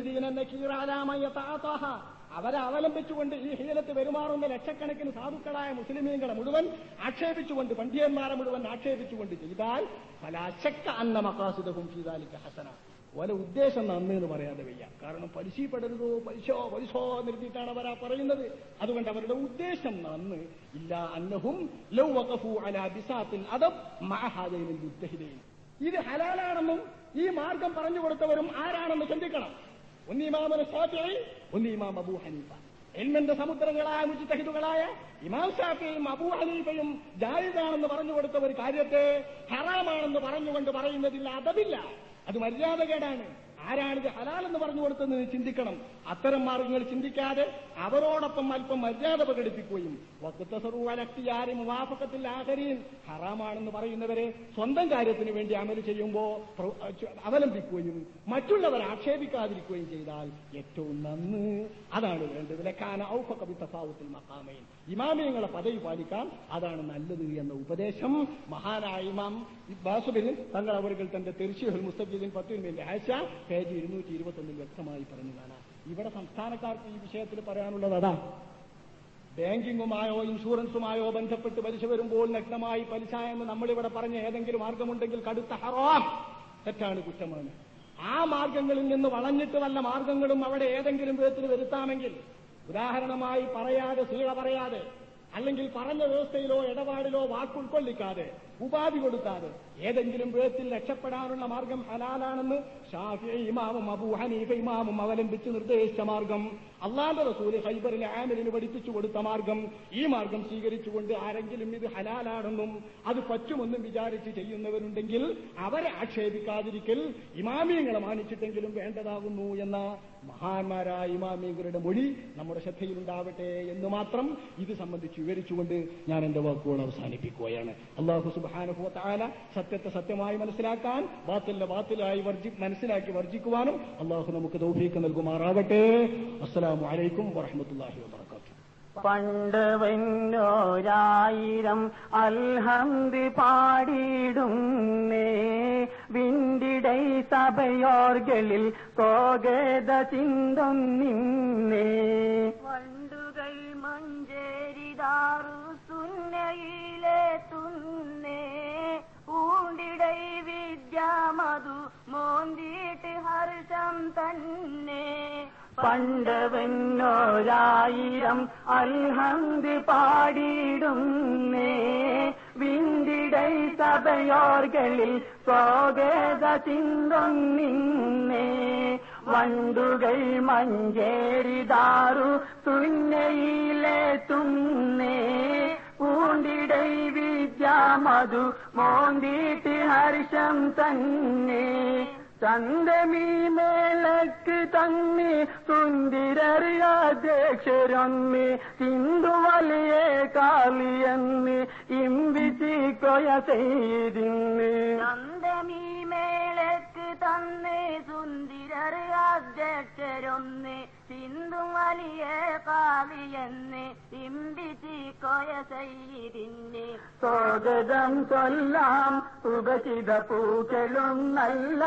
എന്ന കീറാലാമയ താത്താഹ അവരെ അവലംബിച്ചുകൊണ്ട് ഈ ഹീലത്ത് പെരുമാറുന്ന ലക്ഷക്കണക്കിന് സാധുക്കളായ മുസ്ലിമീങ്ങളെ മുഴുവൻ ആക്ഷേപിച്ചുകൊണ്ട് പണ്ഡിയന്മാരെ മുഴുവൻ ആക്ഷേപിച്ചുകൊണ്ട് ചെയ്താൽ പല അശക്ക അന്ന മക്കാസുദവും ചെയ്താലിക്ക് ഹസന. ഓലെ ഉദ്ദേശം നന്ന് എന്ന് പറയാതെ വയ്യ. കാരണം പലിശപ്പെടരുതോ പരിശോ പരിശോ നിർത്തിയിട്ടാണ് അവരാ പറയുന്നത്. അതുകൊണ്ട് അവരുടെ ഉദ്ദേശം നന്ന്. ഇല്ല അന്നഹും ലൗ വഖഫു അലാ ബിസാത്തിൽ അദബ് മഹാദേവിൽ മുത്തഹിദൈൻ. ഇത് ഹലാലാണെന്നും ഈ മാർഗം പറഞ്ഞു കൊടുത്തവരും ആരാണെന്ന് ചിന്തിക്കണം. ഒന്ന് ഇമാം അബൂ ഹനീഫ. എൽമന്റെ സമുദ്രങ്ങളായ മുജിത്തഹിദുകളായ ഇമാം ഷാഫിയും അബൂ ഹനീഫയും ജായിദാണെന്ന് പറഞ്ഞു കൊടുത്ത ഒരു കാര്യത്തെ ഹറാമാണെന്ന് പറഞ്ഞുകൊണ്ട് പറയുന്നതിൽ അതവില്ല അത് മര്യാദകേടാണ്. ആരാണിത് ഹലാലെന്ന് പറഞ്ഞു കൊടുത്തെന്ന് ചിന്തിക്കണം. അത്തരം മാർഗങ്ങൾ ചിന്തിക്കാതെ അവരോടൊപ്പം അല്പം മര്യാദ പ്രകടിപ്പിക്കുകയും വക്കുത്തസറുവലക്തിയാരി വാഫക്കത്തിൽ ആഹരിയും ഹറാമാണെന്ന് പറയുന്നവരെ സ്വന്തം കാര്യത്തിന് വേണ്ടി അമൽ ചെയ്യുമ്പോൾ അവലംബിക്കുകയും മറ്റുള്ളവർ ആക്ഷേപിക്കാതിരിക്കുകയും ചെയ്താൽ ഏറ്റവും നന്ന്. അതാണ് വേണ്ടത്. ലക്കാന ഔഫക്കബി തഫാവുത്തിൽ മഹാമയിൽ ഇമാമിയങ്ങളെ പദവി പാലിക്കാം അതാണ് നല്ലത് എന്ന ഉപദേശം. മഹാനായ ഇമാം ബാസുബിൻ തങ്ങൾ അവർ തന്റെ തെർശിഹുൽ മുസ്തഫീദിൻ പത്തുവിൻ ആശ പേജ് ഇരുന്നൂറ്റി ഇരുപത്തൊന്നിൽ വ്യക്തമായി പറഞ്ഞു കാണാം ഇവിടെ സംസ്ഥാനക്കാർക്ക് ഈ വിഷയത്തിൽ പറയാനുള്ളത് അതാ. ബാങ്കിങ്ങുമായോ ഇൻഷുറൻസുമായോ ബന്ധപ്പെട്ട് പലിശ വരുമ്പോൾ നഗ്നമായി പലിശ എന്ന് നമ്മളിവിടെ പറഞ്ഞ ഏതെങ്കിലും മാർഗമുണ്ടെങ്കിൽ കടുത്ത ഹറാം. തെറ്റാണ് കുറ്റമാണ്. ആ മാർഗങ്ങളിൽ നിന്ന് വളഞ്ഞിട്ട് വല്ല മാർഗങ്ങളും അവിടെ ഏതെങ്കിലും വിധത്തിൽ വരുത്താമെങ്കിൽ ഉദാഹരണമായി പറയാതെ സീള പറയാതെ അല്ലെങ്കിൽ പറഞ്ഞ വ്യവസ്ഥയിലോ ഇടപാടിലോ വാക്കുൾക്കൊള്ളിക്കാതെ ഉപാധി കൊടുക്കാതെ ഏതെങ്കിലും വിധത്തിൽ രക്ഷപ്പെടാനുള്ള മാർഗം ഹലാലാണെന്ന് ഷാഫി ഇമാമും അബൂ ഹനീഫ ഇമാമും അവലംബിച്ച് നിർദ്ദേശിച്ച മാർഗം അള്ളാന്റെ റസൂൽ ഹൈബറിലെ ആമിലിന് പഠിപ്പിച്ചു കൊടുത്ത മാർഗം ഈ മാർഗം സ്വീകരിച്ചുകൊണ്ട് ആരെങ്കിലും ഇത് ഹലാലാണെന്നും അത് പറ്റുമെന്നും വിചാരിച്ച് ചെയ്യുന്നവരുണ്ടെങ്കിൽ അവരെ ആക്ഷേപിക്കാതിരിക്കൽ ഇമാമിയങ്ങളെ മാനിച്ചിട്ടെങ്കിലും വേണ്ടതാകുന്നു എന്ന മഹാന്മാരായ ഇമാമിയങ്ങളുടെ മൊഴി നമ്മുടെ ശ്രദ്ധയിലുണ്ടാവട്ടെ എന്ന് മാത്രം ഇത് സംബന്ധിച്ച് വിവരിച്ചുകൊണ്ട് ഞാൻ എന്റെ വാക്കുകൾ അവസാനിപ്പിക്കുകയാണ്. അള്ളാഹു സുബാനുഭവത്താല സത്യത്തെ സത്യമായി മനസ്സിലാക്കാൻ ബാത്തിലെ ബാത്തിലായി വർജി മനസ്സിലാക്കി വർജിക്കുവാനും അള്ളാഹു നമുക്ക് ദൗഫീക്ക് നൽകുമാറാവട്ടെ. അസ്സലാമു അലൈക്കും വറഹമത്തല്ലാഹി വാത്തു പണ്ട് വന്നോരായിരം അൽഹന്ത് പാടിയിടുന്നേ വിണ്ടിടൈ സഭയോർകളിൽ കോകേത ചിന്തൊന്നിന്നേ വണ്ടുകൾ മഞ്ചേരിതാറു സുന്നയിലെ തുന്നേ. ഊണ്ടിടൈ വിദ്യാമതു മോന്തിട്ട് ഹർഷം തന്നെ. പണ്ടവന്നോരായിരം അൽഹന്ത് പാടിയിടുന്നേ. വിണ്ടിടൈ സഭയോർകളിൽ സ്വാഗത ചിന്തൊന്നിന്നേ വണ്ടുകൾ മഞ്ചേരിതാറു തുന്നയിലെ തുന്നേ. പൂണ്ടിടൈ വിദ്യാമധു മോന്തിട്ട് ഹർഷം തന്നെ. ചന്ദമീ മേലക്ക് തന്നെ സുന്ദരറിയാധ്യക്ഷരമ്മി സിന്ധു വലിയ കാളിയെന്ന് ഇമ്പിച്ചിക്കൊയ ചെയ്തിന്ന്. ചന്ദമീ മേലക്ക് തന്ന് സുന്ദര വേറെ അധ്യക്ഷരൊന്ന് സിന്ധു വലിയ കാവിയെന്ന് ഇമ്പിച്ചി കൊയ സൈദിന് സ്വാഗതം കൊല്ലാം ഉപചിത പൂക്കളും നല്ല